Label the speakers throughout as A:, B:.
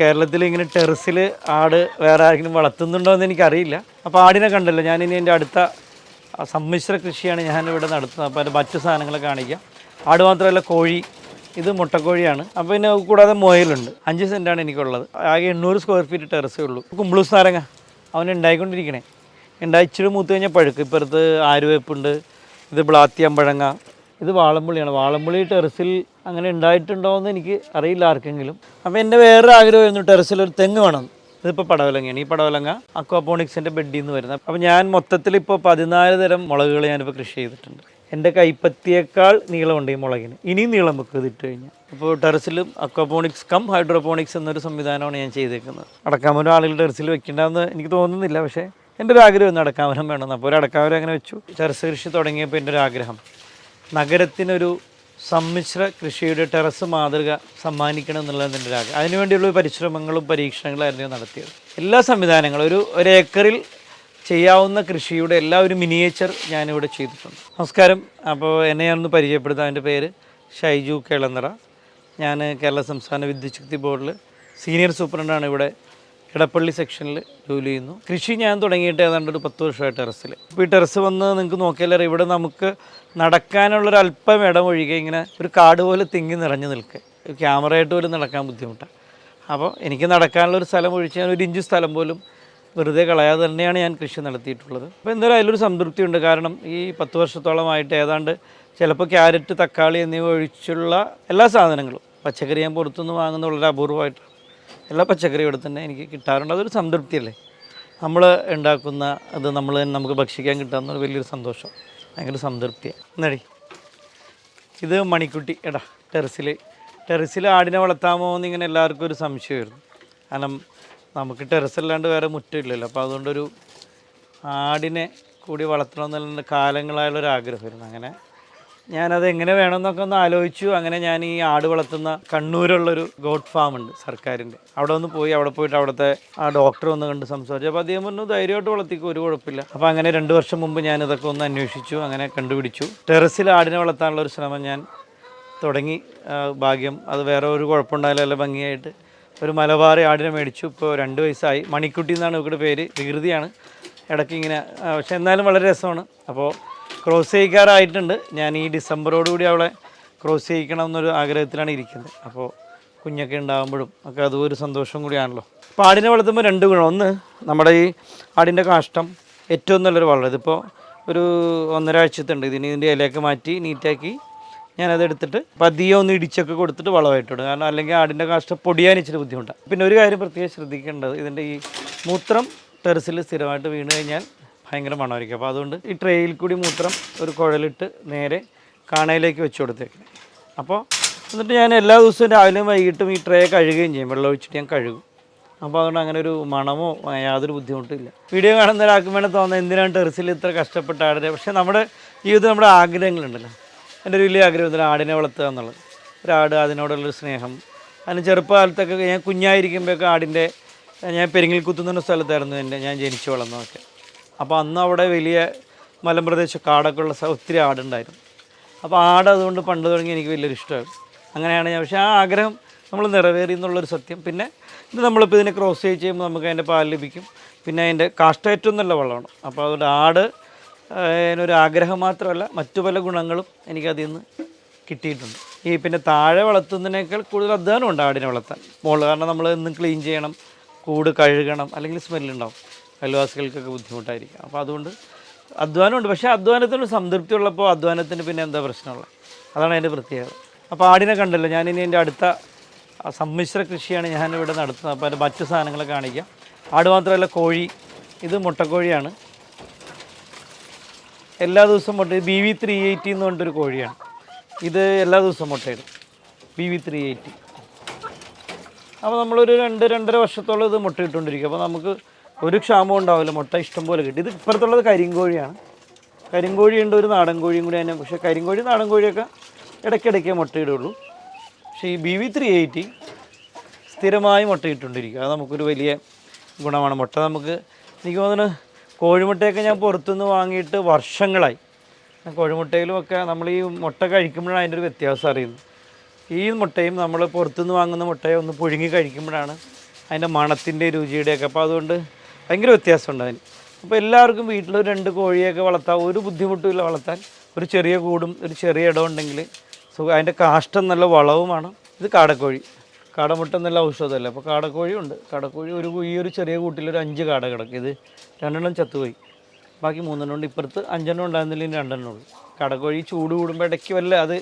A: കേരളത്തിൽ ഇങ്ങനെ ടെറസിൽ ആട് വേറെ ആരെങ്കിലും വളർത്തുന്നുണ്ടോ എന്ന് എനിക്കറിയില്ല. അപ്പോൾ ആടിനെ കണ്ടല്ലോ. ഞാനിനി എന്റെ അടുത്ത സമ്മിശ്ര കൃഷിയാണ് ഞാൻ ഇവിടെ നടത്തുന്നത്. അപ്പോൾ അതിന്റെ മറ്റു സാധനങ്ങൾ കാണിക്കാം. ആട് മാത്രമല്ല കോഴി. ഇത് മുട്ടക്കോഴിയാണ്. അപ്പോൾ പിന്നെ കൂടാതെ മുയലുണ്ട്. അഞ്ച് സെന്റാണ് എനിക്കുള്ളത്. ആകെ എണ്ണൂറ് സ്ക്വയർ ഫീറ്റ് ടെറസേ ഉള്ളൂ. കുമ്പിളൂസ് നാരങ്ങ. അവൻ ഉണ്ടായിക്കൊണ്ടിരിക്കണേ. ഉണ്ടായി ഇച്ചിരി മൂത്ത് കഴിഞ്ഞാൽ പഴുക്ക്. ഇപ്പുറത്ത് ആരുവേപ്പുണ്ട് ഇത് ബ്ലാത്തിയമ്പഴങ്ങ. ഇത് വാളമ്പുള്ളിയാണ് വാളമ്പുള്ളി ടെറസിൽ അങ്ങനെ ഉണ്ടായിട്ടുണ്ടോ എന്ന് എനിക്ക് അറിയില്ല ആർക്കെങ്കിലും. അപ്പോൾ എന്റെ വേറൊരു ആഗ്രഹമായിരുന്നു ടെറസിൽ ഒരു തെങ്ങ് വേണം. ഇതിപ്പോൾ പടവലങ്ങയാണ്. ഈ പടവലങ്ങ അക്വാപോണിക്സിന്റെ ബെഡിൽ നിന്ന് വരുന്നത് അപ്പോൾ ഞാൻ മൊത്തത്തിൽ ഇപ്പോൾ പതിനാല് തരം മുളകുകൾ ഞാനിപ്പോൾ കൃഷി ചെയ്തിട്ടുണ്ട്. എന്റെ കൈപ്പത്തിയേക്കാൾ നീളമുണ്ട് ഈ മുളകിന്. ഇനിയും നീളം വെക്കുക ഇതിട്ട് കഴിഞ്ഞാൽ അപ്പോൾ ടെറസിലും അക്വാപോണിക്സ് കം ഹൈഡ്രോപോണിക്സ് എന്നൊരു സംവിധാനമാണ് ഞാൻ ചെയ്തേക്കുന്നത്. അടക്കാമരം ആളുകൾ ടെറസിൽ വെക്കേണ്ടതെന്ന് എനിക്ക് തോന്നുന്നില്ല. പക്ഷേ എന്റെ ഒരു ആഗ്രഹം ഒന്ന് അടക്കാമരം വേണമെന്ന് അപ്പോൾ ഒരു അടക്കാമരം അങ്ങനെ വെച്ചു. ടെറസ് കൃഷി തുടങ്ങിയപ്പോൾ എന്റെ ഒരു ആഗ്രഹം. നഗരത്തിനൊരു സമ്മിശ്ര കൃഷിയുടെ ടെറസ് മാതൃക സമ്മാനിക്കണം എന്നുള്ളത് എന്റെ ഒരു ആഗ്രഹം. അതിനുവേണ്ടിയുള്ള പരിശ്രമങ്ങളും പരീക്ഷണങ്ങളായിരുന്നു നടത്തിയത്. എല്ലാ സംവിധാനങ്ങളും ഒരു ഒരു ഏക്കറിൽ ചെയ്യാവുന്ന കൃഷിയുടെ എല്ലാ ഒരു മിനിയേച്ചർ ഞാനിവിടെ ചെയ്തിട്ടുണ്ട്. നമസ്കാരം. അപ്പോൾ എന്നെ ഞാനൊന്ന് പരിചയപ്പെടുത്താം. എന്റെ പേര് ഷൈജു കേളന്നറ ഞാൻ കേരള സംസ്ഥാന വിദ്യുച്ഛക്തി ബോർഡിൽ സീനിയർ സൂപ്രണ്ടാണ് ഇവിടെ ഇടപ്പള്ളി സെക്ഷനിൽ ജോലി ചെയ്യുന്നു. കൃഷി ഞാൻ തുടങ്ങിയിട്ട് ഏതാണ്ട് ഒരു പത്ത് വർഷമായി ടെറസിൽ. ഇപ്പോൾ ഈ ടെറസ് വന്ന് നിങ്ങൾക്ക് നോക്കിയാലറിയാം ഇവിടെ നമുക്ക് നടക്കാനുള്ളൊരു അല്പം ഇടം ഒഴികെ ഇങ്ങനെ ഒരു കാട് പോലെ തിങ്ങി നിറഞ്ഞു നിൽക്കുക ക്യാമറയായിട്ട് പോലും നടക്കാൻ ബുദ്ധിമുട്ടാണ് അപ്പോൾ എനിക്ക് നടക്കാനുള്ളൊരു സ്ഥലം ഒഴിച്ച് ഞാൻ ഒരു ഇഞ്ച് സ്ഥലം പോലും വെറുതെ കളയാതെ തന്നെയാണ് ഞാൻ കൃഷി നടത്തിയിട്ടുള്ളത്. അപ്പോൾ എന്തായാലും അതിലൊരു സംതൃപ്തിയുണ്ട്. കാരണം ഈ പത്ത് വർഷത്തോളമായിട്ട് ഏതാണ്ട് ചിലപ്പോൾ ക്യാരറ്റ് തക്കാളി എന്നിവ ഒഴിച്ചുള്ള എല്ലാ സാധനങ്ങളും പച്ചക്കറി ഞാൻ പുറത്തുനിന്ന് വാങ്ങുന്ന വളരെ അപൂർവമായിട്ട് എല്ലാ പച്ചക്കറിയും ഇവിടെ തന്നെ എനിക്ക് കിട്ടാറുണ്ട്. അതൊരു സംതൃപ്തിയല്ലേ? നമ്മൾ ഉണ്ടാക്കുന്ന അത് നമ്മൾ തന്നെ നമുക്ക് ഭക്ഷിക്കാൻ കിട്ടാവുന്ന വലിയൊരു സന്തോഷം. ഭയങ്കര സംതൃപ്തിയാണ് എന്നടി ഇത് മണിക്കുട്ടി എടാ ടെറസിൽ ടെറസിൽ ആടിനെ വളർത്താമോ എന്ന് ഇങ്ങനെ എല്ലാവർക്കും ഒരു സംശയമായിരുന്നു. കാരണം നമുക്ക് ടെറസ്സല്ലാണ്ട് വേറെ മുറ്റമില്ലല്ലോ. അപ്പോൾ അതുകൊണ്ടൊരു ആടിനെ കൂടി വളർത്തണമെന്നുള്ള കാലങ്ങളായുള്ളൊരു ആഗ്രഹമായിരുന്നു. അങ്ങനെ ഞാനത് എങ്ങനെ വേണമെന്നൊക്കെ ഒന്ന് ആലോചിച്ചു. അങ്ങനെ ഞാൻ ഈ ആട് വളർത്തുന്ന കണ്ണൂരുള്ളൊരു ഗോഡ് ഫാം ഉണ്ട് സർക്കാരിന്റെ. അവിടെ ഒന്ന് പോയി അവിടെ പോയിട്ട് അവിടുത്തെ ആ ഡോക്ടർ ഒന്ന് കണ്ട് സംസാരിച്ചു. അപ്പോൾ അദ്ദേഹം പറഞ്ഞു ധൈര്യമായിട്ട് വളർത്തിക്കും ഒരു കുഴപ്പമില്ല. അപ്പോൾ അങ്ങനെ രണ്ട് വർഷം മുമ്പ് ഞാൻ ഇതൊക്കെ ഒന്ന് അന്വേഷിച്ചു അങ്ങനെ കണ്ടുപിടിച്ചു. ടെറസിൽ ആടിനെ വളർത്താനുള്ള ഒരു ശ്രമം ഞാൻ തുടങ്ങി. ഭാഗ്യം അത് വേറെ ഒരു കുഴപ്പമുണ്ടായാലും ഭംഗിയായിട്ട്. ഒരു മലബാറി ആടിനെ മേടിച്ചു ഇപ്പോൾ രണ്ട് വയസ്സായി. മണിക്കുട്ടി എന്നാണ് ഇവരുടെ പേര് വികൃതിയാണ്. ഇടയ്ക്ക് ഇങ്ങനെ പക്ഷെ എന്നാലും വളരെ രസമാണ്. അപ്പോൾ ക്രോസ് ചെയ്യിക്കാറായിട്ടുണ്ട്. ഞാൻ ഈ ഡിസംബറോട് കൂടി അവളെ ക്രോസ് ചെയ്യിക്കണം എന്നൊരു ആഗ്രഹത്തിലാണ് ഇരിക്കുന്നത്. അപ്പോൾ കുഞ്ഞൊക്കെ ഉണ്ടാകുമ്പോഴും ഒക്കെ അതും ഒരു സന്തോഷം കൂടിയാണല്ലോ. അപ്പോൾ ആടിനെ വളർത്തുമ്പോൾ രണ്ട് ഗുണം. ഒന്ന് നമ്മുടെ ഈ ആടിന്റെ കാഷ്ടം ഏറ്റവും നല്ലൊരു വളം ഇതിപ്പോൾ ഒരു ഒന്നരാഴ്ചത്തുണ്ട് ഇതിന് ഇതിന്റെ ഇലയൊക്കെ മാറ്റി നീറ്റാക്കി ഞാനത് എടുത്തിട്ട് പതിയെ ഒന്ന് ഇടിച്ചൊക്കെ കൊടുത്തിട്ട് വളമായിട്ടുണ്ട് കാരണം അല്ലെങ്കിൽ ആടിന്റെ കാഷ്ടം പൊടിയാൻ ഇച്ചിരി ബുദ്ധിമുട്ടാണ്. പിന്നെ ഒരു കാര്യം പ്രത്യേകം ശ്രദ്ധിക്കേണ്ടത്. ഇതിന്റെ ഈ മൂത്രം ടെറസിൽ സ്ഥിരമായിട്ട് വീണ് കഴിഞ്ഞാൽ ഭയങ്കര മണമായിരിക്കും. അപ്പോൾ അതുകൊണ്ട് ഈ ട്രേയിൽ കൂടി മൂത്രം ഒരു കുഴലിട്ട് നേരെ കാണയിലേക്ക് വെച്ച് കൊടുത്തേക്കണം അപ്പോൾ എന്നിട്ട് ഞാൻ എല്ലാ ദിവസവും രാവിലെയും വൈകിട്ടും ഈ ട്രേ കഴുകുകയും ചെയ്യും. വെള്ളം ഒഴിച്ചിട്ട് ഞാൻ കഴുകും. അപ്പോൾ അതുകൊണ്ട് അങ്ങനെ ഒരു മണമോ യാതൊരു ബുദ്ധിമുട്ടും ഇല്ല. വീഡിയോ കാണുന്ന ഒരാൾക്ക് വേണം തോന്നുന്നത് എന്തിനാണ് ടെറസിൽ ഇത്ര കഷ്ടപ്പെട്ട ആടിനെ? പക്ഷേ നമ്മുടെ ജീവിതത്തിൽ നമ്മുടെ ആഗ്രഹങ്ങളുണ്ടല്ലോ. എന്റെ ഒരു വലിയ ആഗ്രഹം ഇതിൽ ആടിനെ വളർത്തുക എന്നുള്ളത്. ഒരാട് അതിനോടുള്ളൊരു സ്നേഹം. അതിന് ചെറുപ്പകാലത്തൊക്കെ ഞാൻ കുഞ്ഞായിരിക്കുമ്പോഴൊക്കെ ആടിന്റെ ഞാൻ പെരിങ്ങിൽ കുത്തുന്ന സ്ഥലത്തായിരുന്നു എന്റെ ഞാൻ ജനിച്ചു വളർന്നതൊക്കെ. അപ്പോൾ അന്ന് അവിടെ വലിയ മലമ്പ്രദേശ കാടൊക്കെ ഉള്ള ഒത്തിരി ആടുണ്ടായിരുന്നു. അപ്പോൾ ആട് അതുകൊണ്ട് പണ്ട് തുടങ്ങി എനിക്ക് വലിയൊരു ഇഷ്ടമാണ് അങ്ങനെയാണ് ഞാൻ പക്ഷേ ആ ആഗ്രഹം നമ്മൾ നിറവേറി എന്നുള്ളൊരു സത്യം. പിന്നെ ഇത് നമ്മളിപ്പോൾ ഇതിനെ ക്രോസ് ചെയ്യുമ്പോൾ നമുക്ക് അതിന്റെ പാൽ ലഭിക്കും. പിന്നെ അതിന്റെ കാഷ്ടേറ്റം എന്നുള്ള നല്ല വെള്ളമാണ് അപ്പോൾ അതുകൊണ്ട് ആട് അതിനൊരു ആഗ്രഹം മാത്രമല്ല മറ്റു പല ഗുണങ്ങളും എനിക്കതിൽ നിന്ന് കിട്ടിയിട്ടുണ്ട്. ഈ പിന്നെ താഴെ വളർത്തുന്നതിനേക്കാൾ കൂടുതൽ അധ്വാനമുണ്ട് ആടിനെ വളർത്താൻ. മോൾ കാരണം നമ്മൾ എന്നും ക്ലീൻ ചെയ്യണം കൂട് കഴുകണം അല്ലെങ്കിൽ സ്മെല്ലുണ്ടാവും അയൽവാസികൾക്കൊക്കെ ബുദ്ധിമുട്ടായിരിക്കും. അപ്പോൾ അതുകൊണ്ട് അധ്വാനമുണ്ട്. പക്ഷേ അധ്വാനത്തിന് സംതൃപ്തി ഉള്ളപ്പോൾ അധ്വാനത്തിന് പിന്നെ എന്താ പ്രശ്നമുള്ളത്? അതാണ് അതിന്റെ പ്രത്യേകത. അപ്പോൾ ആടിനെ കണ്ടല്ലോ. ഞാനിനി എന്റെ അടുത്ത സമ്മിശ്ര കൃഷിയാണ് ഞാനിവിടെ നടത്തുന്നത്. അപ്പോൾ അതിന്റെ മറ്റു സാധനങ്ങൾ കാണിക്കാം. ആട് മാത്രമല്ല കോഴി. ഇത് മുട്ടക്കോഴിയാണ്. എല്ലാ ദിവസവും മുട്ട ബി വി ത്രീ എയ്റ്റി എന്ന് പറഞ്ഞിട്ടൊരു കോഴിയാണ്. ഇത് എല്ലാ ദിവസവും മുട്ടയിടും. B V three eighty. അപ്പോൾ നമ്മളൊരു രണ്ട് രണ്ടര വർഷത്തോളം ഇത് മുട്ട ഇട്ടുകൊണ്ടിരിക്കും അപ്പോൾ നമുക്ക് ഒരു ക്ഷാമവും ഉണ്ടാവില്ല. മുട്ട ഇഷ്ടം പോലെ കിട്ടും. ഇത് ഇപ്പുറത്തുള്ളത് കരിങ്കോഴിയാണ്. കരിങ്കോഴിയുണ്ട് ഒരു നാടൻ കോഴിയും കൂടി തന്നെ പക്ഷേ കരിങ്കോഴി നാടൻ കോഴിയൊക്കെ ഇടയ്ക്കിടയ്ക്കേ മുട്ടയിടുള്ളൂ. പക്ഷേ ഈ ബി വി ത്രീ എയ്റ്റി സ്ഥിരമായി മുട്ടയിട്ടുകൊണ്ടിരിക്കും അത് നമുക്കൊരു വലിയ ഗുണമാണ്. മുട്ട നമുക്ക് എനിക്ക് തോന്നുന്നു കോഴിമുട്ടയൊക്കെ ഞാൻ പുറത്തുനിന്ന് വാങ്ങിയിട്ട് വർഷങ്ങളായി. കോഴിമുട്ടയിലും ഒക്കെ നമ്മൾ ഈ മുട്ട കഴിക്കുമ്പോഴാണ് അതിന്റെ ഒരു വ്യത്യാസം അറിയുന്നത്. ഈ മുട്ടയും നമ്മൾ പുറത്തുനിന്ന് വാങ്ങുന്ന മുട്ടയെ ഒന്ന് പുഴുങ്ങി കഴിക്കുമ്പോഴാണ് അതിന്റെ മണത്തിന്റെ രുചിയുടെയൊക്കെ. അപ്പോൾ അതുകൊണ്ട് ഭയങ്കര വ്യത്യാസമുണ്ട് അതിന്. അപ്പോൾ എല്ലാവർക്കും വീട്ടിൽ രണ്ട് കോഴിയൊക്കെ വളർത്താൻ ഒരു ബുദ്ധിമുട്ടില്ല വളർത്താൻ. ഒരു ചെറിയ കൂടും ഒരു ചെറിയ ഇടം ഉണ്ടെങ്കിൽ സുഖ അതിന്റെ കാഷ്ടം നല്ല വളവുമാണ്. ഇത് കാടക്കോഴി. കാടമുട്ട നല്ല ഔഷധമല്ലേ? അപ്പോൾ കാടക്കോഴി ഉണ്ട്. കാടക്കോഴി ഒരു ഈ ഒരു ചെറിയ കൂട്ടിൽ ഒരു അഞ്ച് കാട കിടക്കും. ഇത് രണ്ടെണ്ണം ചത്തുപോയി. ബാക്കി മൂന്നെണ്ണം ഉണ്ട്. ഇപ്പുറത്ത് അഞ്ചെണ്ണം ഉണ്ടായിരുന്നില്ലെങ്കിൽ രണ്ടെണ്ണം ഉള്ളൂ. കാടക്കോഴി ചൂട് കൂടുമ്പോൾ ഇടയ്ക്ക് വല്ല അത്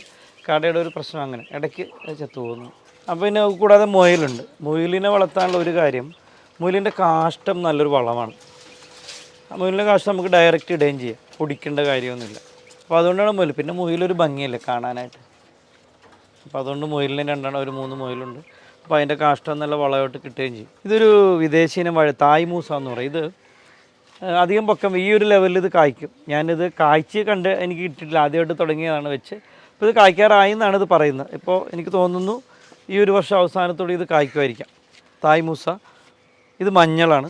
A: കടയുടെ ഒരു പ്രശ്നം അങ്ങനെ. ഇടയ്ക്ക് ചത്തു ചത്തുപോകുന്നു. അപ്പോൾ പിന്നെ കൂടാതെ മുയലുണ്ട്. മുയലിനെ വളർത്താനുള്ള ഒരു കാര്യം മുയലിന്റെ കാഷ്ടം നല്ലൊരു വളമാണ്. മുയലിന്റെ കാഷ്ടം നമുക്ക് ഡയറക്റ്റ് ഇടുകയും ചെയ്യാം. പൊടിക്കേണ്ട കാര്യമൊന്നുമില്ല. അപ്പോൾ അതുകൊണ്ടാണ് മുയൽ പിന്നെ മുയലൊരു ഭംഗിയല്ലേ കാണാനായിട്ട്. അപ്പോൾ അതുകൊണ്ട് മുയലിന് രണ്ടെണ്ണം ഒരു മൂന്ന് മുയലുണ്ട്. അപ്പോൾ അതിന്റെ കാഷ്ടം നല്ല വളമായിട്ട് കിട്ടുകയും ചെയ്യും. ഇതൊരു വിദേശീനം വഴ തായ് മൂസ എന്ന് പറയും. ഇത് അധികം പൊക്കം ഈ ഒരു ലെവലിൽ ഇത് കായ്ക്കും. ഞാനിത് കായ്ച്ച് കണ്ട് എനിക്ക് കിട്ടിയിട്ടില്ല. ആദ്യമായിട്ട് തുടങ്ങിയതാണ് വെച്ച്. അപ്പോൾ ഇത് കായ്ക്കാറായി എന്നാണ് ഇത് പറയുന്നത്. ഇപ്പോൾ എനിക്ക് തോന്നുന്നു ഈ ഒരു വർഷം അവസാനത്തോടെ ഇത് കായ്ക്കുമായിരിക്കാം. തായ് മൂസ. ഇത് മഞ്ഞളാണ്.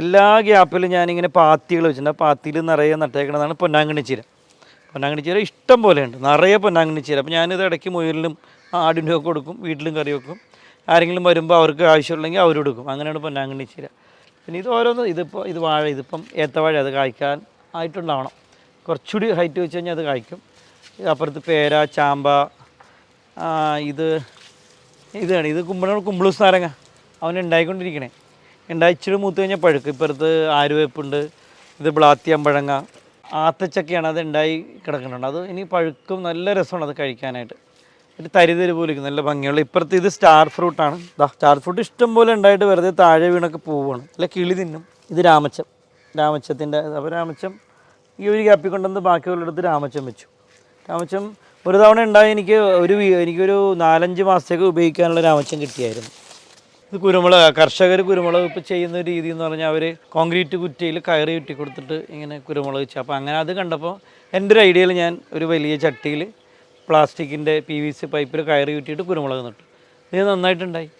A: എല്ലാ ഗ്യാപ്പിലും ഞാനിങ്ങനെ പാത്തികൾ വെച്ചിട്ടുണ്ട്. ആ പാത്തിയിൽ നിറയെ നട്ടേക്കണതാണ് പൊന്നാങ്കണ്ണി ചീര. പൊന്നാങ്കണ്ണി ചീര ഇഷ്ടം പോലെയുണ്ട്. നിറയെ പൊന്നാങ്കണ്ണി ചീര. അപ്പോൾ ഞാനിത് ഇടയ്ക്ക് മുയലിനും ആടിനും ഒക്കെ കൊടുക്കും വീട്ടിലും കറി വെക്കും. ആരെങ്കിലും വരുമ്പോൾ അവർക്ക് ആവശ്യമുണ്ടെങ്കിൽ അവർ കൊടുക്കും. അങ്ങനെയാണ് പൊന്നാങ്കണ്ണി ചീര. പിന്നെ ഇത് ഓരോന്ന് ഇതിപ്പോൾ ഇത് വാഴ ഇതിപ്പം ഏത്തവാഴ അത് കായ്ക്കാൻ ആയിട്ടുണ്ടാവണം. കുറച്ചുകൂടി ഹൈറ്റ് വെച്ച് കഴിഞ്ഞാൽ അത് കായ്ക്കും. അപ്പുറത്ത് പേര ചാമ്പ ഇത് ഇതാണ്. ഇത് കുമ്പള കുമ്പളൂസ് നാരങ്ങ. അവൻ ഉണ്ടായിക്കൊണ്ടിരിക്കണേ ഉണ്ടായി ഇച്ചിരി മൂത്ത് കഴിഞ്ഞാൽ പഴുക്ക്. ഇപ്പുറത്ത് ആരുവേപ്പുണ്ട് ഇത് ബ്ലാത്തി അമ്പഴങ്ങ ആത്തച്ചക്കയാണ് അത് ഉണ്ടായി കിടക്കുന്നുണ്ട്. അത് ഇനി പഴുക്കും നല്ല രസമാണ് അത് കഴിക്കാനായിട്ട്. ഒരു തരിതരി പോലെ നല്ല ഭംഗിയുള്ള. ഇപ്പുറത്ത് ഇത് സ്റ്റാർ ഫ്രൂട്ടാണ് ദാ സ്റ്റാർ ഫ്രൂട്ട് ഇഷ്ടം പോലെ ഉണ്ടായിട്ട് വെറുതെ താഴെ വീണൊക്കെ പോവുകയാണ്. അല്ല കിളി തിന്നും. ഇത് രാമച്ചം. രാമച്ചത്തിന്റെ അപ്പോൾ രാമച്ചം ഈ ഒരു കാപ്പി കൊണ്ടുവന്ന് ബാക്കിയുള്ളിടത്ത് രാമച്ചം വെച്ചു. രാമച്ചം ഒരു തവണ ഉണ്ടായി എനിക്ക് ഒരു എനിക്കൊരു നാലഞ്ച് മാസത്തേക്ക് ഉപയോഗിക്കാനുള്ള രാമച്ചം കിട്ടിയായിരുന്നു. ഇത് കുരുമുളക് കർഷകർ കുരുമുളക് ഇപ്പോൾ ചെയ്യുന്ന രീതി എന്ന് പറഞ്ഞാൽ അവർ കോൺക്രീറ്റ് കുറ്റിയിൽ കയറി കുറ്റി കൊടുത്തിട്ട് ഇങ്ങനെ കുരുമുളക് വെച്ചു. അപ്പോൾ അങ്ങനെ അത് കണ്ടപ്പോൾ എന്റെ ഒരു ഐഡിയയിൽ ഞാൻ ഒരു വലിയ ചട്ടിയിൽ പ്ലാസ്റ്റിക്കിന്റെ പി വി സി പൈപ്പിൽ കയറി കുറ്റിയിട്ട് കുരുമുളക് നട്ടു. ഇത് നന്നായിട്ടുണ്ടായി.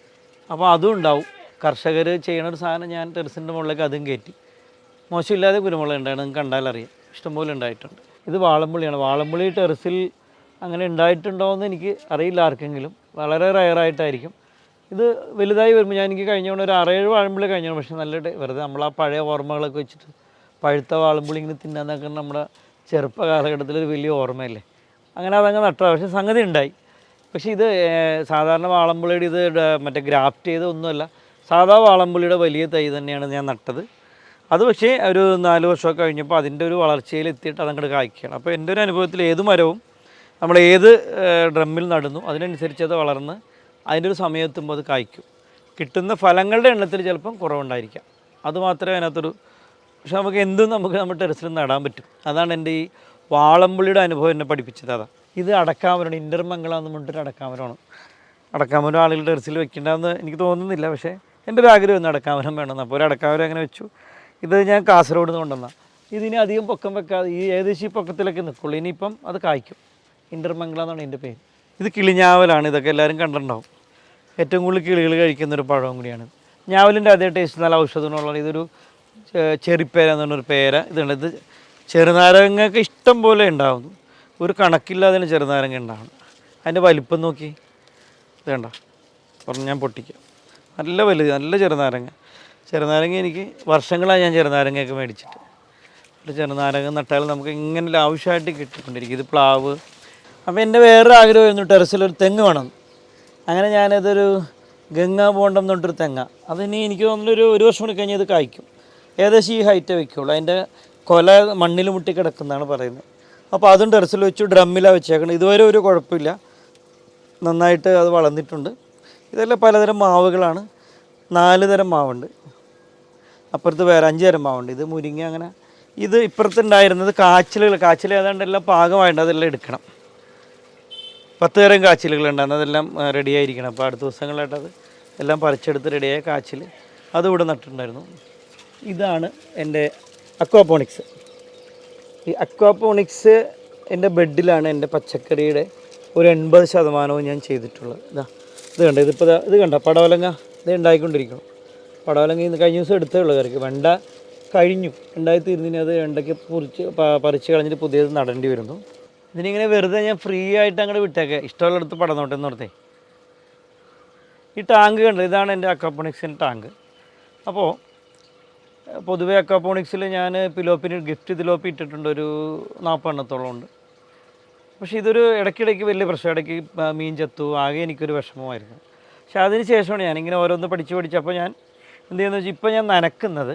A: അപ്പോൾ അതും ഉണ്ടാവും. കർഷകർ ചെയ്യണ ഒരു സാധനം ഞാൻ ടെറസിന്റെ മുകളിലേക്ക് അതും കയറ്റി. മോശമില്ലാതെ കുരുമുളക് ഉണ്ടായിരുന്നു നിങ്ങൾക്ക് കണ്ടാലറിയാം. ഇഷ്ടംപോലെ ഉണ്ടായിട്ടുണ്ട്. ഇത് വാളമ്പുള്ളിയാണ് വാളമ്പുള്ളി ടെറസിൽ അങ്ങനെ ഉണ്ടായിട്ടുണ്ടോ എന്ന് എനിക്ക് അറിയില്ല ആർക്കെങ്കിലും. വളരെ റയറായിട്ടായിരിക്കും. ഇത് വലുതായി വരുമ്പോൾ ഞാൻ എനിക്ക് കഴിഞ്ഞ ഒരു ആറേഴ് വാഴമ്പുളി കഴിഞ്ഞു പക്ഷേ നല്ല വെറുതെ നമ്മൾ ആ പഴയ ഓർമ്മകളൊക്കെ വെച്ചിട്ട് പഴുത്ത വാളമ്പുളി ഇങ്ങനെ തിന്നാന്നൊക്കെ നമ്മുടെ ചെറുപ്പ കാലഘട്ടത്തിൽ ഒരു വലിയ ഓർമ്മയല്ലേ? അങ്ങനെ അതങ്ങ് നട്ടാ പക്ഷേ സംഗതി ഉണ്ടായി പക്ഷേ ഇത് സാധാരണ വാളമ്പുളിയുടെ ഇത് മറ്റേ ഗ്രാഫ്റ്റ് ചെയ്ത ഒന്നുമല്ല. സാധാ വാളമ്പുളിയുടെ വലിയ തൈ തന്നെയാണ് ഞാൻ നട്ടത്. അത് പക്ഷേ ഒരു നാല് വർഷമൊക്കെ കഴിഞ്ഞപ്പോൾ അതിന്റെ ഒരു വളർച്ചയിൽ എത്തിയിട്ട് അതങ്ങോട്ട് കായ്ക്കുകയാണ് അപ്പോൾ എന്റെ ഒരു അനുഭവത്തിൽ ഏത് മരവും നമ്മൾ ഏത് ഡ്രമ്മിൽ നടുന്നു അതിനനുസരിച്ച് അത് വളർന്ന് അതിന്റെ ഒരു സമയത്തുമ്പോൾ അത് കായ്ക്കും. കിട്ടുന്ന ഫലങ്ങളുടെ എണ്ണത്തിൽ ചിലപ്പം കുറവുണ്ടായിരിക്കാം. അതുമാത്രമേ അതിനകത്തൊരു പക്ഷെ നമുക്ക് എന്തും നമുക്ക് നമ്മുടെ ടെറസിൽ നടാൻ പറ്റും. അതാണ് എന്റെ ഈ വാളമ്പുള്ളിയുടെ അനുഭവം എന്നെ പഠിപ്പിച്ചത്. അതാ. ഇത് അടക്കാമരമാണ് ഇന്റർമംഗള എന്ന് പറഞ്ഞിട്ടൊരു അടക്കാമരമാണ് അടക്കാമരം ആളുകൾ ടെറസിൽ വെക്കേണ്ടതെന്ന് എനിക്ക് തോന്നുന്നില്ല. പക്ഷേ എന്റെ ഒരു ആഗ്രഹം ഒന്ന് അടക്കാമരം വേണമെന്ന്. അപ്പോൾ ഒരു അടക്കാമരം അങ്ങനെ വെച്ചു. ഇത് ഞാൻ കാസർഗോഡ് നിന്ന് കൊണ്ടുവന്ന. ഇതിന് അധികം പൊക്കം വെക്കാതെ ഈ ഏകദേശം ഈ പൊക്കത്തിലൊക്കെ നിൽക്കുള്ളൂ. ഇനിയിപ്പം അത് കായ്ക്കും. ഇന്റർമംഗള എന്നാണ് എന്റെ പേര്. ഇത് കിളിഞ്ഞാവലാണ്. ഇതൊക്കെ എല്ലാവരും കണ്ടിട്ടുണ്ടാവും. ഏറ്റവും കൂടുതൽ കിളികൾ കഴിക്കുന്ന ഒരു പഴവും കൂടിയാണ്. ഞാവലിന്റെ അതേ ടേസ്റ്റ് നല്ല ഔഷധമുള്ള ഇതൊരു ചെറിപ്പേര എന്ന് പറഞ്ഞൊരു പേര ഇതുണ്ട്. ഇത് ചെറുനാരങ്ങയൊക്കെ ഇഷ്ടം പോലെ ഉണ്ടാവുന്നു. ഒരു കണക്കില്ലാതെ ചെറുനാരങ്ങ ഉണ്ടാവണം. അതിന്റെ വലിപ്പം നോക്കി. ഇത് കണ്ട? പറഞ്ഞ് ഞാൻ പൊട്ടിക്കാം. നല്ല വലുത് നല്ല ചെറുനാരങ്ങ. ചെറുനാരങ്ങ എനിക്ക് വർഷങ്ങളായി ഞാൻ ചെറുനാരങ്ങയൊക്കെ മേടിച്ചിട്ട്. ഒരു ചെറുനാരങ്ങ നട്ടാൽ നമുക്ക് ഇങ്ങനെ ആവശ്യമായിട്ട് കിട്ടിക്കൊണ്ടിരിക്കും. ഇത് പ്ലാവ്. അപ്പോൾ എന്റെ വേറൊരു ആഗ്രഹമായിരുന്നു ടെറസിലൊരു തെങ്ങ് വേണം. അങ്ങനെ ഞാനതൊരു ഗംഗാ ബോണ്ടം എന്ന് പറഞ്ഞിട്ടൊരു തെങ്ങ. അതിനി എനിക്ക് തോന്നുന്നു ഒരു ഒരു വർഷം കൂടി കഴിഞ്ഞ് ഇത് കായ്ക്കും. ഏകദേശം ഈ ഹൈറ്റേ വയ്ക്കുള്ളൂ. അതിന്റെ കൊല മണ്ണിൽ മുട്ടി കിടക്കുന്നതാണ് പറയുന്നത്. അപ്പോൾ അതും ടെറസിൽ വെച്ചു ഡ്രമ്മിലാണ് വെച്ചേക്കുന്നത് ഇതുവരെ ഒരു കുഴപ്പമില്ല. നന്നായിട്ട് അത് വളർന്നിട്ടുണ്ട്. ഇതെല്ലാം പലതരം മാവുകളാണ്. നാല് തരം മാവുണ്ട്. അപ്പുറത്ത് വേറെ അഞ്ച് തരം മാവുണ്ട്. ഇത് മുരിങ്ങ അങ്ങനെ. ഇത് ഇപ്പുറത്തുണ്ടായിരുന്നത് കാച്ചിലുകൾ. കാച്ചിൽ ഏതാണ്ട് എല്ലാം പാകമായിട്ട് അതെല്ലാം എടുക്കണം. പത്ത് തരം കാച്ചിലുകളുണ്ടായിരുന്നു അതെല്ലാം റെഡിയായിരിക്കണം അപ്പോൾ അടുത്ത ദിവസങ്ങളായിട്ട് അത് എല്ലാം പറിച്ചെടുത്ത് റെഡിയായ കാച്ചിൽ അതും ഇവിടെ നട്ടിട്ടുണ്ടായിരുന്നു. ഇതാണ് എന്റെ അക്വാപോണിക്സ് ഈ അക്വാപോണിക്സ് എന്റെ ബെഡിലാണ് എന്റെ പച്ചക്കറിയുടെ ഒരു എൺപത് ശതമാനവും ഞാൻ ചെയ്തിട്ടുള്ളത്. ഇതാ ഇത് കണ്ട? ഇതിപ്പോൾ ഇത് കണ്ട? പടവലങ്ങ ഇത് ഉണ്ടായിക്കൊണ്ടിരിക്കണം പടവലങ്ങ ഇന്ന് കഴിഞ്ഞ ദിവസം എടുത്തേ ഉള്ളൂ കറിക്ക്. വെണ്ട കഴിഞ്ഞു. ഉണ്ടായി തീർന്നിന് അത് വെണ്ടയ്ക്ക് പൊറിച്ച് പറിച്ച് കളഞ്ഞിട്ട് പുതിയത് നടേണ്ടി വരുന്നു. ഇതിനിങ്ങനെ വെറുതെ ഞാൻ ഫ്രീ ആയിട്ട് അങ്ങോട്ട് വിട്ടേക്കെ. ഇഷ്ടമുള്ളിടത്ത് പടം എന്ന് ഓർത്തേ. ഈ ടാങ്ക് കണ്ടത് ഇതാണ് എന്റെ അക്കോപ്പോണിക്സിന്റെ ടാങ്ക്. അപ്പോൾ പൊതുവെ അക്വാപോണിക്സിൽ ഞാൻ പിലോപ്പിന് ഗിഫ്റ്റ് തിലോപ്പി ഇട്ടിട്ടുണ്ട് ഒരു നാൽപ്പെണ്ണത്തോളം ഉണ്ട്. പക്ഷേ ഇതൊരു ഇടയ്ക്കിടയ്ക്ക് വലിയ പ്രശ്നം. ഇടയ്ക്ക് മീൻ ചത്തു. ആകെ എനിക്കൊരു വിഷമമായിരുന്നു. പക്ഷെ അതിന് ശേഷമാണ് ഞാൻ ഇങ്ങനെ ഓരോന്ന് പഠിച്ച് പഠിച്ചപ്പോൾ ഞാൻ എന്ത് ചെയ്യുന്നത് വെച്ചാൽ ഇപ്പോൾ ഞാൻ നനക്കുന്നത്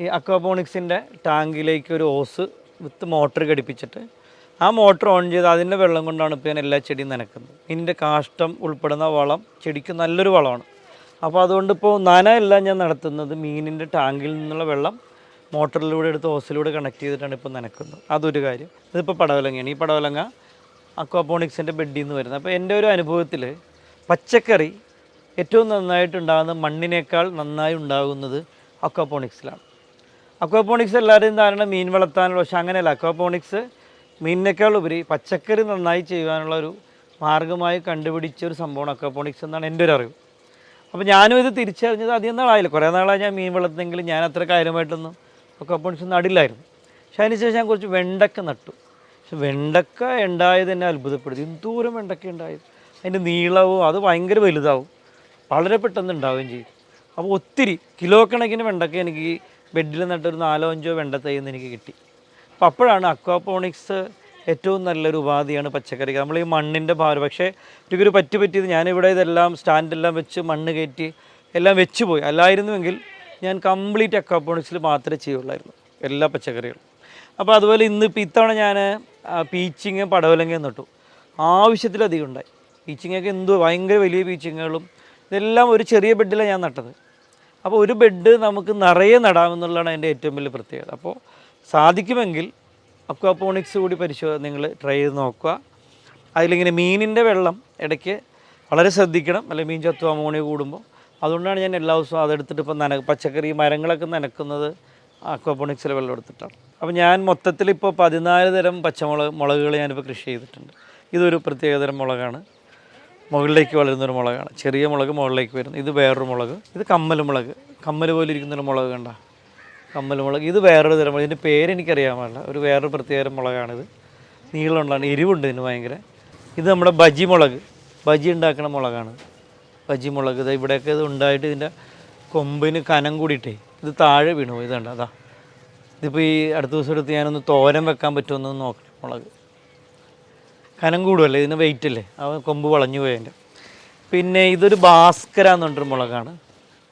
A: ഈ അക്വാപോണിക്സിന്റെ ടാങ്കിലേക്ക് ഒരു ഓസ് വിത്ത് മോട്ടർ ഘടിപ്പിച്ചിട്ട് ആ മോട്ടർ ഓൺ ചെയ്ത് അതിന്റെ വെള്ളം കൊണ്ടാണ് ഇപ്പോൾ ഞാൻ എല്ലാ ചെടിയും നനക്കുന്നത് ഇതിന്റെ കാഷ്ടം ഉൾപ്പെടുന്ന വളം ചെടിക്ക് നല്ലൊരു വളമാണ്. അപ്പോൾ അതുകൊണ്ട് ഇപ്പോൾ നനയെല്ലാം ഞാൻ നടത്തുന്നത്. മീനിന്റെ ടാങ്കിൽ നിന്നുള്ള വെള്ളം മോട്ടറിലൂടെ എടുത്ത് ഓസിലൂടെ കണക്ട് ചെയ്തിട്ടാണ് ഇപ്പോൾ നനക്കുന്നത് അതൊരു കാര്യം. ഇതിപ്പോൾ പടവലങ്ങയാണ്. ഈ പടവലങ്ങ അക്വാപോണിക്സിന്റെ ബെഡിൽ നിന്ന് വരുന്നത്. അപ്പോൾ എന്റെ ഒരു അനുഭവത്തിൽ പച്ചക്കറി ഏറ്റവും നന്നായിട്ടുണ്ടാകുന്ന മണ്ണിനേക്കാൾ നന്നായി ഉണ്ടാകുന്നത് അക്വാപോണിക്സിലാണ്. അക്വാപോണിക്സ് എല്ലാവരും ധാരണ മീൻ വളർത്താനുള്ള പക്ഷേ അങ്ങനെയല്ല. അക്വാപോണിക്സ് മീനിനേക്കാൾ ഉപരി പച്ചക്കറി നന്നായി ചെയ്യാനുള്ള ഒരു മാർഗമായി കണ്ടുപിടിച്ച ഒരു സംഭവമാണ് അക്വപോണിക്സ് എന്നാണ് എന്റെ ഒരു അറിവ്. അപ്പോൾ ഞാനും ഇത് തിരിച്ചറിഞ്ഞത് അധികം നാളായില്ല. കുറേ നാളായി ഞാൻ മീൻ വളർത്തുന്നെങ്കിലും ഞാൻ അത്ര കാര്യമായിട്ടൊന്നും അക്വാപോണിക്സ് നടില്ലായിരുന്നു. പക്ഷേ അതിനുശേഷം ഞാൻ കുറച്ച് വെണ്ടക്ക നട്ടു. പക്ഷെ വെണ്ടക്ക ഉണ്ടായത് എന്നെ അത്ഭുതപ്പെടുത്തി. എന്തോരം വെണ്ടക്ക ഉണ്ടായത്. അതിന്റെ നീളവും അത് ഭയങ്കര വലുതാവും. വളരെ പെട്ടെന്ന് ഉണ്ടാവുകയും ചെയ്യും. അപ്പോൾ ഒത്തിരി കിലോ കണക്കിന് വെണ്ടക്ക എനിക്ക് ബെഡിൽ നട്ടൊരു നാലോ അഞ്ചോ വെണ്ട എനിക്ക് കിട്ടി. അപ്പോൾ അപ്പോഴാണ് അക്വാപോണിക്സ് ഏറ്റവും നല്ലൊരു ഉപാധിയാണ് പച്ചക്കറിക്ക് നമ്മൾ ഈ മണ്ണിന്റെ ഭാരം പക്ഷേ എനിക്കൊരു പറ്റി പറ്റിയത് ഞാനിവിടെ ഇതെല്ലാം സ്റ്റാൻഡെല്ലാം വെച്ച് മണ്ണ് കയറ്റി എല്ലാം വെച്ച് പോയി അല്ലായിരുന്നുവെങ്കിൽ ഞാൻ കംപ്ലീറ്റ് അക്വാപോണിക്സിൽ മാത്രമേ ചെയ്യുള്ളായിരുന്നു എല്ലാ പച്ചക്കറികളും. അപ്പോൾ അതുപോലെ ഇന്ന് ഇപ്പോൾ ഇത്തവണ ഞാൻ പീച്ചിങ് പടവലങ്ങയും നട്ടു. ആവശ്യത്തിലധികം ഉണ്ടായി. പീച്ചിങ്ങൊക്കെ എന്തോ ഭയങ്കര വലിയ പീച്ചിങ്ങുകളും ഇതെല്ലാം ഒരു ചെറിയ ബെഡിലാണ് ഞാൻ നട്ടത്. അപ്പോൾ ഒരു ബെഡ് നമുക്ക് നിറയെ നടാമെന്നുള്ളതാണ് എന്റെ ഏറ്റവും വലിയ പ്രത്യേകത. അപ്പോൾ സാധിക്കുമെങ്കിൽ അക്വാപോണിക്സ് കൂടി പരിശോധന നിങ്ങൾ ട്രൈ ചെയ്ത് നോക്കുക. അതിലിങ്ങനെ മീനിന്റെ വെള്ളം ഇടയ്ക്ക് വളരെ ശ്രദ്ധിക്കണം. അല്ലെങ്കിൽ മീൻ ചത്തു അമോണിയ കൂടുമ്പോൾ. അതുകൊണ്ടാണ് ഞാൻ എല്ലാ ദിവസവും അതെടുത്തിട്ട് ഇപ്പം നന പച്ചക്കറി മരങ്ങളൊക്കെ നനക്കുന്നത് അക്വാപോണിക്സിലെ വെള്ളം എടുത്തിട്ടാണ്. അപ്പോൾ ഞാൻ മൊത്തത്തിൽ ഇപ്പോൾ പതിനാല് തരം പച്ചമുളക് മുളകുകൾ ഞാനിപ്പോൾ കൃഷി ചെയ്തിട്ടുണ്ട്. ഇതൊരു പ്രത്യേകതരം മുളകാണ്. മുകളിലേക്ക് വളരുന്നൊരു മുളകാണ്. ചെറിയ മുളക് മുകളിലേക്ക് വരുന്നത് ഇത് വേറൊരു മുളക്. ഇത് കമ്മൽ മുളക്. കമ്മൽ പോലെ ഇരിക്കുന്നൊരു മുളക് കണ്ട. കമ്മൽ മുളക് ഇത് വേറൊരു തരം മുളക്. ഇതിന്റെ പേരെനിക്കറിയാൻ പാടില്ല. ഒരു വേറൊരു പ്രത്യേക മുളകാണിത്. നീളമുള്ളതാണ്. എരിവുണ്ട് ഇതിന് ഭയങ്കര. ഇത് നമ്മുടെ ബജി മുളക്. ബജി ഉണ്ടാക്കുന്ന മുളകാണ്. ബജി മുളക്. ഇത് ഇവിടെയൊക്കെ ഇത് ഉണ്ടായിട്ട് ഇതിന്റെ കൊമ്പിന് കനം കൂടിയിട്ടേ ഇത് താഴെ വീണു പോയി. ഇതുണ്ട് അതാ ഇതിപ്പോൾ ഈ അടുത്ത ദിവസം എടുത്ത് ഞാനൊന്ന് തോരൻ വെക്കാൻ പറ്റുമെന്ന് നോക്കണം മുളക്. കനം കൂടുമല്ലേ ഇതിന് വെയിറ്റ് അല്ലേ? ആ കൊമ്പ് വളഞ്ഞു പോയതിന്റെ പിന്നെ ഇതൊരു ഭാസ്കര എന്ന് പറഞ്ഞിട്ടൊരു മുളകാണ്.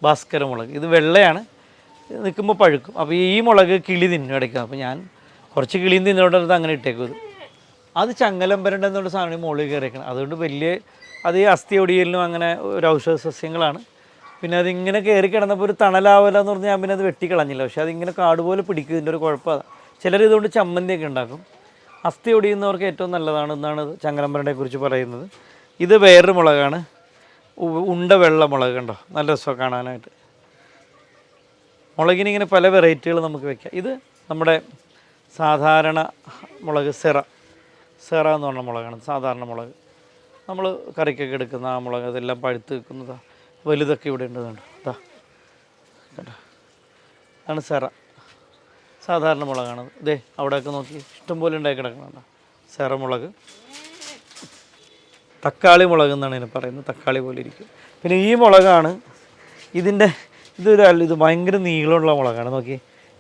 A: ഭാസ്കര മുളക്. ഇത് വെള്ളയാണ്. നിൽക്കുമ്പോൾ പഴുക്കും. അപ്പോൾ ഈ മുളക് കിളി തിന്നും ഇടയ്ക്ക്. അപ്പോൾ ഞാൻ കുറച്ച് കിളിയും തിന്നോണ്ടത് അങ്ങനെ ഇട്ടേക്കും ഇത് അത് ചങ്ങലം എന്നുള്ള സാധനം മുകളിൽ കയറിയേക്കണം. അതുകൊണ്ട് വലിയ അത് ഈ അസ്ഥി ഒടിയലിനും അങ്ങനെ ഒരു ഔഷധ സസ്യങ്ങളാണ്. പിന്നെ അതിങ്ങനെ കയറി കിടന്നപ്പോൾ ഒരു തണലാവല എന്ന് പറഞ്ഞാൽ ഞാൻ പിന്നെ അത് വെട്ടിക്കളഞ്ഞില്ല പക്ഷേ അതിങ്ങനെ കാട് പോലെ പിടിക്കും. ഇതിന്റെ ഒരു കുഴപ്പമാണ് ചിലർ ഇതുകൊണ്ട് ചമ്മന്തിയൊക്കെ ഉണ്ടാക്കും. അസ്ഥി ഒടിയുന്നവർക്ക് ഏറ്റവും നല്ലതാണ് എന്നാണ് ചങ്ങലമ്പരനെ കുറിച്ച് പറയുന്നത്. ഇത് വേറൊരു മുളകാണ്. ഉണ്ട വെള്ള മുളക് കണ്ടോ? നല്ല രസമാണ് കാണാനായിട്ട്. മുളകിന് ഇങ്ങനെ പല വെറൈറ്റികൾ നമുക്ക് വെക്കാം. ഇത് നമ്മുടെ സാധാരണ മുളക് സെറ. സെറ എന്ന് പറഞ്ഞ മുളകാണ്. സാധാരണ മുളക്. നമ്മൾ കറിക്കൊക്കെ എടുക്കുന്ന ആ മുളക് അതെല്ലാം പഴുത്ത് വെക്കുന്നതാ വലുതൊക്കെ ഇവിടെ ഉണ്ട് കണ്ടോ? ഇതാ അതാണ് സെറ. സാധാരണ മുളകാണ്. ഇതേ അവിടെയൊക്കെ നോക്കി. ഇഷ്ടംപോലെ ഉണ്ടായി കിടക്കണം സെറ മുളക്. തക്കാളി മുളക് എന്നാണ് ഇതിനെ പറയുന്നത്. തക്കാളി പോലെ ഇരിക്കും. പിന്നെ ഈ മുളകാണ് ഇതിന്റെ ഇതൊരു ഇത് ഭയങ്കര നീളമുള്ള മുളകാണ്. നോക്കി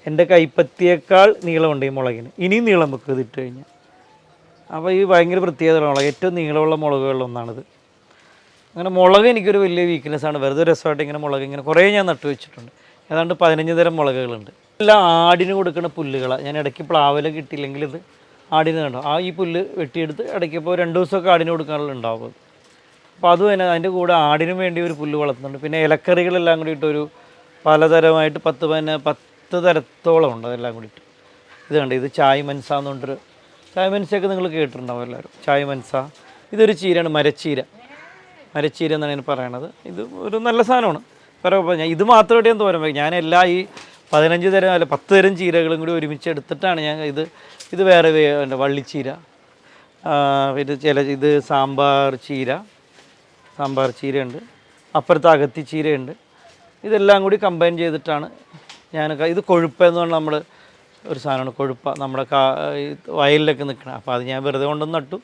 A: എന്റെ കൈപ്പത്തിയേക്കാൾ നീളമുണ്ട് ഈ മുളകിന്. ഇനിയും നീളം വെക്കും ഇതിട്ട് കഴിഞ്ഞാൽ അപ്പോൾ ഈ ഭയങ്കര പ്രത്യേകതയുള്ള മുളക് ഏറ്റവും നീളമുള്ള മുളകുകളിൽ ഒന്നാണിത്. അങ്ങനെ മുളക് എനിക്കൊരു വലിയ വീക്ക്നെസ് ആണ്. വെറുതെ രസമായിട്ട് ഇങ്ങനെ മുളക് ഇങ്ങനെ കുറേ ഞാൻ നട്ടു വെച്ചിട്ടുണ്ട്. ഏതാണ്ട് പതിനഞ്ച് തരം മുളകുകളുണ്ട്. എല്ലാം ആടിന് കൊടുക്കുന്ന പുല്ലുകളാണ് ഞാൻ ഇടയ്ക്ക് പ്ലാവില കിട്ടിയില്ലെങ്കിൽ ഇത് ആടിന് കണ്ടോ? ആ ഈ പുല്ല് വെട്ടിയെടുത്ത് ഇടയ്ക്ക് ഇപ്പോൾ രണ്ട് ദിവസമൊക്കെ ആടിന് കൊടുക്കാനുള്ള ഉണ്ടാവും. അപ്പോൾ അതും തന്നെ അതിന്റെ കൂടെ ആടിനും വേണ്ടി ഒരു പുല്ല് വളർത്തുന്നുണ്ട്. പിന്നെ ഇലക്കറികളെല്ലാം കൂടിയിട്ടൊരു പലതരമായിട്ട് പത്ത് പതിന പത്ത് തരത്തോളം ഉണ്ട് അതെല്ലാം കൂടിയിട്ട്. ഇത് കണ്ട് ഇത് ചായ് മനസ എന്ന് പറഞ്ഞൊരു ചായ് മൻസയൊക്കെ നിങ്ങൾ കേട്ടിട്ടുണ്ടാവും എല്ലാവരും. ചായ് മനസ ഇതൊരു ചീരയാണ് മരച്ചീര. മരച്ചീര എന്നാണ് ഞാൻ പറയണത്. ഇത് ഒരു നല്ല സാധനമാണ്. പറയാം ഞാൻ ഇത് മാത്രമായിട്ട് ഞാൻ തോരം ഞാൻ എല്ലാ ഈ പതിനഞ്ച് തരം അല്ല പത്ത് തരം ചീരകളും കൂടി ഒരുമിച്ച് എടുത്തിട്ടാണ് ഞാൻ ഇത് ഇത് വേറെ എന്റെ വള്ളിച്ചീര. പിന്നെ ചില ഇത് സാമ്പാർ ചീര. സാമ്പാർ ചീരയുണ്ട്. അപ്പുറത്ത് അകത്തി ചീരയുണ്ട്. ഇതെല്ലാം കൂടി കമ്പൈൻ ചെയ്തിട്ടാണ് ഞാൻ ഇത് കൊഴുപ്പ എന്ന് പറഞ്ഞാൽ നമ്മൾ ഒരു സാധനമാണ് കൊഴുപ്പ. നമ്മുടെ കാ വയലിലൊക്കെ നിൽക്കണം അപ്പോൾ അത് ഞാൻ വെറുതെ കൊണ്ടുവന്ന് നട്ടു.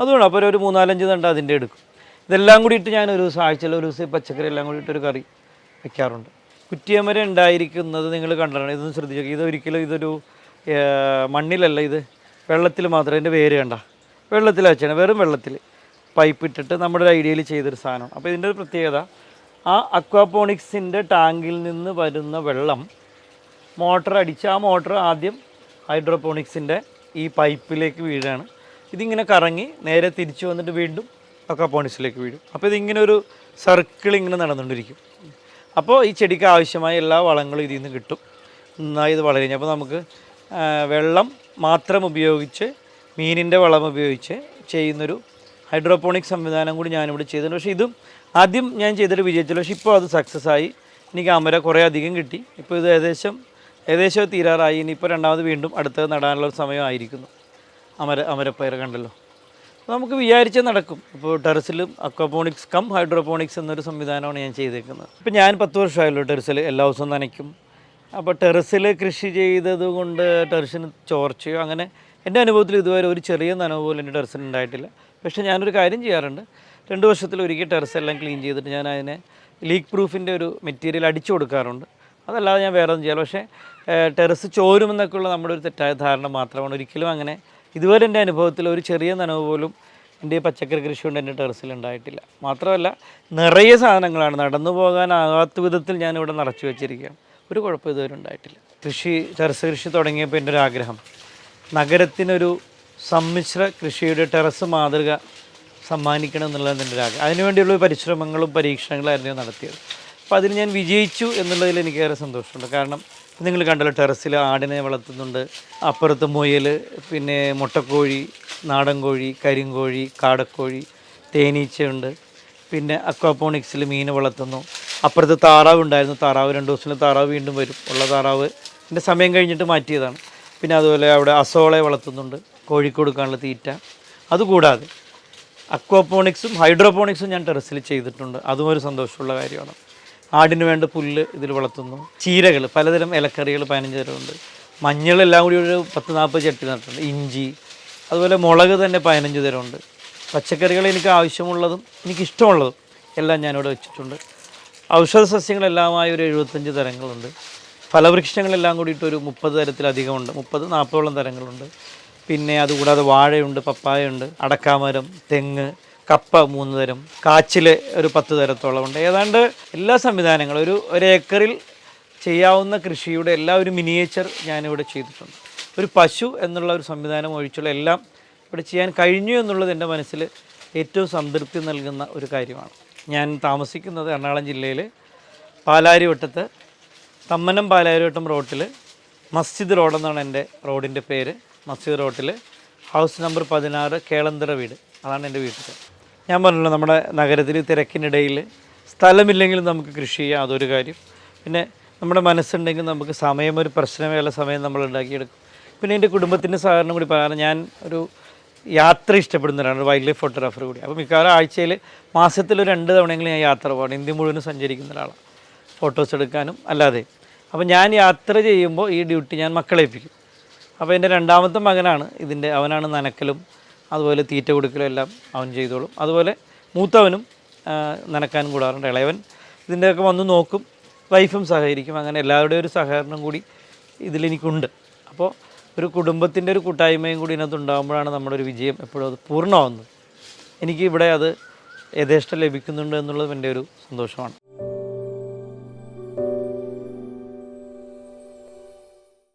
A: അതുകൊണ്ട് അപ്പോൾ ഒരു മൂന്നാലഞ്ച് തണ്ട് അതിന്റെ എടുക്കും. ഇതെല്ലാം കൂടിയിട്ട് ഞാൻ ഒരു ദിവസം ആഴ്ചയിൽ ഒരു ദിവസം പച്ചക്കറി എല്ലാം കൂടിയിട്ട് ഒരു കറി വെക്കാറുണ്ട്. കുറ്റിയമര ഉണ്ടായിരിക്കുന്നത് നിങ്ങൾ കണ്ടിട്ടുണ്ട് ഇതൊന്ന് ശ്രദ്ധിച്ചു ഇത് ഒരിക്കലും ഇതൊരു മണ്ണിലല്ല ഇത്. വെള്ളത്തിൽ മാത്രം. ഇതിന്റെ വേര് കണ്ട. വെള്ളത്തിൽ വെച്ചാണ് വെറും വെള്ളത്തിൽ. പൈപ്പ് ഇട്ടിട്ട് നമ്മുടെ ഒരു ഐഡിയയിൽ ചെയ്തൊരു സാധനം അപ്പോൾ ഇതിന്റെ ഒരു പ്രത്യേകത ആ അക്വാപോണിക്സിന്റെ ടാങ്കിൽ നിന്ന് വരുന്ന വെള്ളം മോട്ടർ അടിച്ച് ആ മോട്ടർ ആദ്യം ഹൈഡ്രോപോണിക്സിന്റെ ഈ പൈപ്പിലേക്ക് വീഴാണ്. ഇതിങ്ങനെ കറങ്ങി നേരെ തിരിച്ചു വന്നിട്ട് വീണ്ടും അക്വാപോണിക്സിലേക്ക് വീഴും. അപ്പോൾ ഇതിങ്ങനെ ഒരു സർക്കിൾ ഇങ്ങനെ നടന്നുകൊണ്ടിരിക്കും. അപ്പോൾ ഈ ചെടിക്ക് ആവശ്യമായ എല്ലാ വളങ്ങളും ഇതിൽ നിന്ന് കിട്ടും. നന്നായി ഇത് വളരും അപ്പോൾ നമുക്ക് വെള്ളം മാത്രം ഉപയോഗിച്ച് മീനിന്റെ വളം ഉപയോഗിച്ച് ചെയ്യുന്നൊരു ഹൈഡ്രോപോണിക് സംവിധാനം കൂടി ഞാനിവിടെ ചെയ്തിട്ടുണ്ട്. പക്ഷേ ഇതും ആദ്യം ഞാൻ ചെയ്തിട്ട് വിജയിച്ചല്ലോ പക്ഷേ ഇപ്പോൾ അത് സക്സസ് ആയി. എനിക്ക് അമര കുറേ അധികം കിട്ടി. ഇപ്പോൾ ഇത് ഏകദേശം ഏകദേശം തീരാറായി. ഇനിയിപ്പോൾ രണ്ടാമത് വീണ്ടും അടുത്തത് നടാനുള്ള സമയമായിരിക്കുന്നു അമര അമരപ്പയർ കണ്ടല്ലോ. നമുക്ക് വിചാരിച്ച നടക്കും. ഇപ്പോൾ ടെറസിലും അക്വാപോണിക്സ് കം ഹൈഡ്രോപോണിക്സ് എന്നൊരു സംവിധാനമാണ് ഞാൻ ചെയ്തേക്കുന്നത്. ഇപ്പോൾ ഞാൻ പത്ത് വർഷമായല്ലോ ടെറസിൽ എല്ലാ ദിവസവും നനയ്ക്കും. അപ്പോൾ ടെറസിൽ കൃഷി ചെയ്തത് കൊണ്ട് ടെറസിന് ചോർച്ചയോ അങ്ങനെ എന്റെ അനുഭവത്തിൽ ഇതുവരെ ഒരു ചെറിയ നനവ് പോലും എന്റെ ടെറസിന് ഉണ്ടായിട്ടില്ല. പക്ഷേ ഞാനൊരു കാര്യം ചെയ്യാറുണ്ട്. രണ്ട് വർഷത്തിൽ ഒരിക്കൽ ടെറസ് എല്ലാം ക്ലീൻ ചെയ്തിട്ട് ഞാൻ അതിനെ ലീക്ക് പ്രൂഫിന്റെ ഒരു മെറ്റീരിയൽ അടിച്ചു കൊടുക്കാറുണ്ട്. അതല്ലാതെ ഞാൻ വേറെ ഒന്നും ചെയ്യാറ് പക്ഷേ ടെറസ് ചോരുമെന്നൊക്കെയുള്ള നമ്മുടെ ഒരു തെറ്റായ ധാരണ മാത്രമാണ്. ഒരിക്കലും അങ്ങനെ ഇതുവരെ എന്റെ അനുഭവത്തിൽ ഒരു ചെറിയ നനവ് പോലും എന്റെ പച്ചക്കറി കൃഷി കൊണ്ട് എന്റെ ടെറസിൽ ഉണ്ടായിട്ടില്ല. മാത്രമല്ല നിറയെ സാധനങ്ങളാണ്. നടന്നു പോകാനാകാത്ത വിധത്തിൽ ഞാനിവിടെ നിറച്ചു വെച്ചിരിക്കുകയാണ്. ഒരു കുഴപ്പം ഇതുവരെ ഉണ്ടായിട്ടില്ല. കൃഷി ടെറസ് കൃഷി തുടങ്ങിയപ്പോൾ എന്റെ ഒരു ആഗ്രഹം. നഗരത്തിനൊരു സമ്മിശ്ര കൃഷിയുടെ ടെറസ് മാതൃക സമ്മാനിക്കണം എന്നുള്ളത് എന്റെ ഒരു ആഗ്രഹം. അതിനുവേണ്ടിയുള്ള പരിശ്രമങ്ങളും പരീക്ഷണങ്ങളായിരുന്നു ഞാൻ നടത്തിയത്. അപ്പോൾ അതിൽ ഞാൻ വിജയിച്ചു എന്നുള്ളതിൽ എനിക്കേറെ സന്തോഷമുണ്ട്. കാരണം നിങ്ങൾ കണ്ടല്ലോ ടെറസിൽ ആടിനെ വളർത്തുന്നുണ്ട്. അപ്പുറത്ത് മുയൽ പിന്നെ മുട്ടക്കോഴി നാടൻ കോഴി കരിങ്കോഴി കാടക്കോഴി തേനീച്ചയുണ്ട്. പിന്നെ അക്വാപോണിക്സിൽ മീൻ വളർത്തുന്നു. അപ്പുറത്ത് താറാവ് ഉണ്ടായിരുന്നു. താറാവ് രണ്ട് ദിവസത്തിൽ താറാവ് വീണ്ടും വരും. ഉള്ള താറാവ് എന്റെ സമയം കഴിഞ്ഞിട്ട് മാറ്റിയതാണ്. പിന്നെ അതുപോലെ അവിടെ അസോളെ വളർത്തുന്നുണ്ട്. കോഴിക്ക് കൊടുക്കാനുള്ള തീറ്റ. അതുകൂടാതെ അക്വാപോണിക്സും ഹൈഡ്രോപോണിക്സും ഞാൻ ടെറസിൽ ചെയ്തിട്ടുണ്ട്. അതും ഒരു സന്തോഷമുള്ള കാര്യമാണ്. ആടിന് വേണ്ട പുല്ല് ഇതിൽ വളർത്തുന്നു. ചീരകൾ പലതരം ഇലക്കറികൾ പതിനഞ്ച് തരമുണ്ട്. മഞ്ഞളെല്ലാം കൂടി ഒരു പത്ത് നാൽപ്പത് ചട്ടി നട്ടിട്ടുണ്ട്. ഇഞ്ചി അതുപോലെ മുളക് തന്നെ പതിനഞ്ച് തരമുണ്ട്. പച്ചക്കറികൾ എനിക്ക് ആവശ്യമുള്ളതും എനിക്കിഷ്ടമുള്ളതും എല്ലാം ഞാനിവിടെ വെച്ചിട്ടുണ്ട്. ഔഷധ സസ്യങ്ങളെല്ലാമായി ഒരു എഴുപത്തഞ്ച് തരങ്ങളുണ്ട്. ഫലവൃക്ഷങ്ങളെല്ലാം കൂടിയിട്ട് ഒരു മുപ്പത് തരത്തിലധികമുണ്ട്. മുപ്പത് നാൽപ്പതോളം തരങ്ങളുണ്ട്. പിന്നെ അതുകൂടാതെ വാഴയുണ്ട് പപ്പായയുണ്ട് അടക്കാമരം തെങ്ങ് കപ്പ മൂന്ന് തരം കാച്ചിൽ ഒരു പത്ത് തരത്തോളം ഉണ്ട്. ഏതാണ്ട് എല്ലാ സംവിധാനങ്ങളും ഒരു ഒരു ഏക്കറിൽ ചെയ്യാവുന്ന കൃഷിയുടെ എല്ലാ ഒരു മിനിയേച്ചർ ഞാനിവിടെ ചെയ്തിട്ടുണ്ട്. ഒരു പശു എന്നുള്ള ഒരു സംവിധാനം ഒഴിച്ചുള്ള എല്ലാം ഇവിടെ ചെയ്യാൻ കഴിഞ്ഞു എന്നുള്ളത് എന്റെ മനസ്സിൽ ഏറ്റവും സംതൃപ്തി നൽകുന്ന ഒരു കാര്യമാണ്. ഞാൻ താമസിക്കുന്നത് എറണാകുളം ജില്ലയിൽ പാലാരിവട്ടത്ത് തമ്മനം പാലാരിവട്ടം റോട്ടിൽ മസ്ജിദ് റോഡെന്നാണ് എന്റെ റോഡിന്റെ പേര്. മസ്ജിദ് റോട്ടിൽ ഹൗസ് നമ്പർ പതിനാറ് കേളന്തറ വീട്. അതാണ് എന്റെ വീട്ടിൽ. ഞാൻ പറഞ്ഞല്ലോ നമ്മുടെ നഗരത്തിൽ തിരക്കിനിടയിൽ സ്ഥലമില്ലെങ്കിലും നമുക്ക് കൃഷി ചെയ്യാം അതൊരു കാര്യം. പിന്നെ നമ്മുടെ മനസ്സുണ്ടെങ്കിൽ നമുക്ക് സമയം ഒരു പ്രശ്നമേല സമയം നമ്മൾ ഉണ്ടാക്കിയെടുക്കും. പിന്നെ എന്റെ കുടുംബത്തിന്റെ സഹകരണം കൂടി പറയാൻ ഞാൻ ഒരു യാത്ര ഇഷ്ടപ്പെടുന്നവരാണ് വൈൽഡ് ലൈഫ് ഫോട്ടോഗ്രാഫർ കൂടി. അപ്പോൾ മിക്കവാറും ആഴ്ചയിൽ മാസത്തിൽ ഒരു രണ്ട് തവണയെങ്കിലും ഞാൻ യാത്ര പോകണം ഇന്ത്യ മുഴുവനും സഞ്ചരിക്കുന്ന ഒരാളാണ്. ഫോട്ടോസ് എടുക്കാനും അല്ലാതെ. അപ്പോൾ ഞാൻ യാത്ര ചെയ്യുമ്പോൾ ഈ ഡ്യൂട്ടി ഞാൻ മക്കളെ ഏൽപ്പിക്കും. അപ്പോൾ എന്റെ രണ്ടാമത്തെ മകനാണ്. ഇതിന്റെ അവനാണ് നനക്കലും അതുപോലെ തീറ്റ കൊടുക്കലും എല്ലാം അവൻ ചെയ്തോളും. അതുപോലെ മൂത്തവനും നനക്കാനും കൂടാറുണ്ട്. ഇളയവൻ ഇതിന്റെയൊക്കെ വന്ന് നോക്കും വൈഫും സഹകരിക്കും. അങ്ങനെ എല്ലാവരുടെയും ഒരു സഹകരണം കൂടി ഇതിലെനിക്കുണ്ട്. അപ്പോൾ ഒരു കുടുംബത്തിന്റെ ഒരു കൂട്ടായ്മയും കൂടി ഇതിനകത്ത് ഉണ്ടാകുമ്പോഴാണ് നമ്മുടെ ഒരു വിജയം എപ്പോഴും അത് പൂർണമാവുന്നത്. എനിക്ക് ഇവിടെ അത് യഥേഷ്ടം ലഭിക്കുന്നുണ്ട് എന്നുള്ളത് എന്റെ ഒരു സന്തോഷമാണ്.